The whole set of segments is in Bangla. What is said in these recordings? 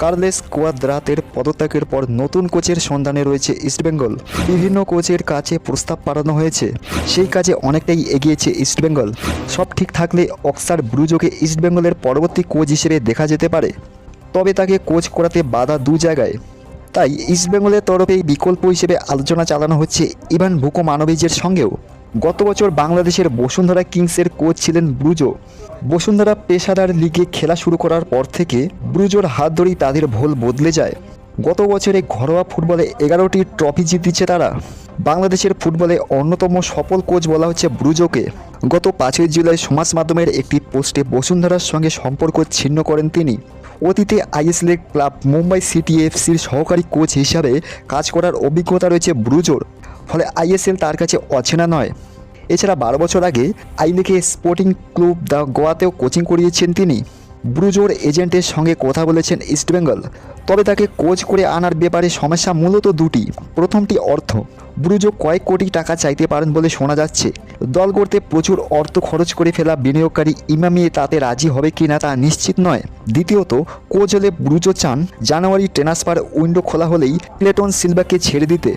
কার্লেস কোয়াদ্রাতের পদত্যাগের পর নতুন কোচের সন্ধানে রয়েছে ইস্টবেঙ্গল বিভিন্ন কোচের কাছে প্রস্তাব পাঠানো হয়েছে। সেই কাজে অনেকটাই এগিয়েছে ইস্টবেঙ্গল সব ঠিক থাকলে অক্সার ব্রুজোকে ইস্টবেঙ্গলের পরবর্তী কোচ হিসেবে দেখা যেতে পারে। তবে তাকে কোচ করাতে বাধা দু জায়গায়। তাই ইস্টবেঙ্গলের তরফে বিকল্প হিসেবে আলোচনা চালানো হচ্ছে ইভান ভুকো মানবিজের সঙ্গেও। গত বছর বাংলাদেশের বসুন্ধরা কিংসের কোচ ছিলেন ব্রুজো। বসুন্ধরা পেশাদার লিগে খেলা শুরু করার পর থেকে ব্রুজোর হাত ধরেই তাদের ভোল বদলে যায়। গত বছরে ঘরোয়া ফুটবলে এগারোটি ট্রফি জিতেছে তারা। বাংলাদেশের ফুটবলে অন্যতম সফল কোচ বলা হচ্ছে ব্রুজোকে। গত পাঁচই জুলাই সমাজ মাধ্যমের একটি পোস্টে বসুন্ধরার সঙ্গে সম্পর্ক ছিন্ন করেন তিনি। অতীতে আইএসএল ক্লাব মুম্বাই সিটি এফসির সহকারী কোচ হিসাবে কাজ করার অভিজ্ঞতা রয়েছে ব্রুজোর। ফলে আইএসএল তার কাছে অচেনা নয়। এছাড়া বারো বছর আগে আইলিকে স্পোর্টিং ক্লুব দ্য গোয়াতেও কোচিং করিয়েছেন তিনি। ব্রুজোর এজেন্টের সঙ্গে কথা বলেছেন ইস্টবেঙ্গল তবে তাকে কোচ করে আনার ব্যাপারে সমস্যা মূলত দুটি। প্রথমটি অর্থ। ব্রুজো কয়েক কোটি টাকা চাইতে পারেন বলে শোনা যাচ্ছে। দল করতে প্রচুর অর্থ খরচ করে ফেলা বিনিয়োগকারী ইমামি তাতে রাজি হবে কিনা তা নিশ্চিত নয়। দ্বিতীয়ত, কোচ হলে ব্রুজো চান জানুয়ারি ট্রান্সফার উইন্ডো খোলা হলেই প্লেটন সিলভাকে ছেড়ে দিতে।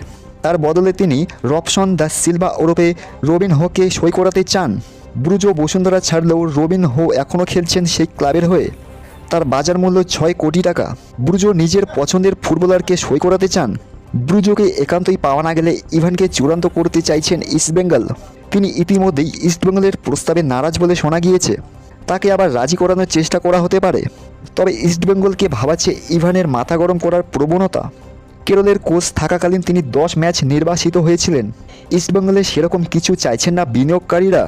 বদলে তিনি রবসন দ্য সিলভা ওরফে রবিন হোকে সই করাতে চান। ব্রুজো বসুন্ধরা ছাড়লেও রবিন হো এখনও খেলছেন সেই ক্লাবের হয়ে। তার বাজার মূল্য ছয় কোটি টাকা। ব্রুজো নিজের পছন্দের ফুটবলারকে সই করাতে চান। ব্রুজোকে একান্তই পাওয়া না গেলে ইভানকে চূড়ান্ত করতে চাইছেন ইস্টবেঙ্গল তিনি ইতিমধ্যেই ইস্টবেঙ্গলের প্রস্তাবে নারাজ বলে শোনা গিয়েছে। তাকে আবার রাজি করানোর চেষ্টা করা হতে পারে। তবে ইস্টবেঙ্গলকে ভাবাচ্ছে ইভানের মাথা গরম করার প্রবণতা। কেরলের কোচ থাকাকালীন তিনি দশ ম্যাচ নির্বাসিত হয়েছিলেন। ইস্টবেঙ্গলে সেরকম কিছু চাইছেন না বিনিয়োগকারীরা।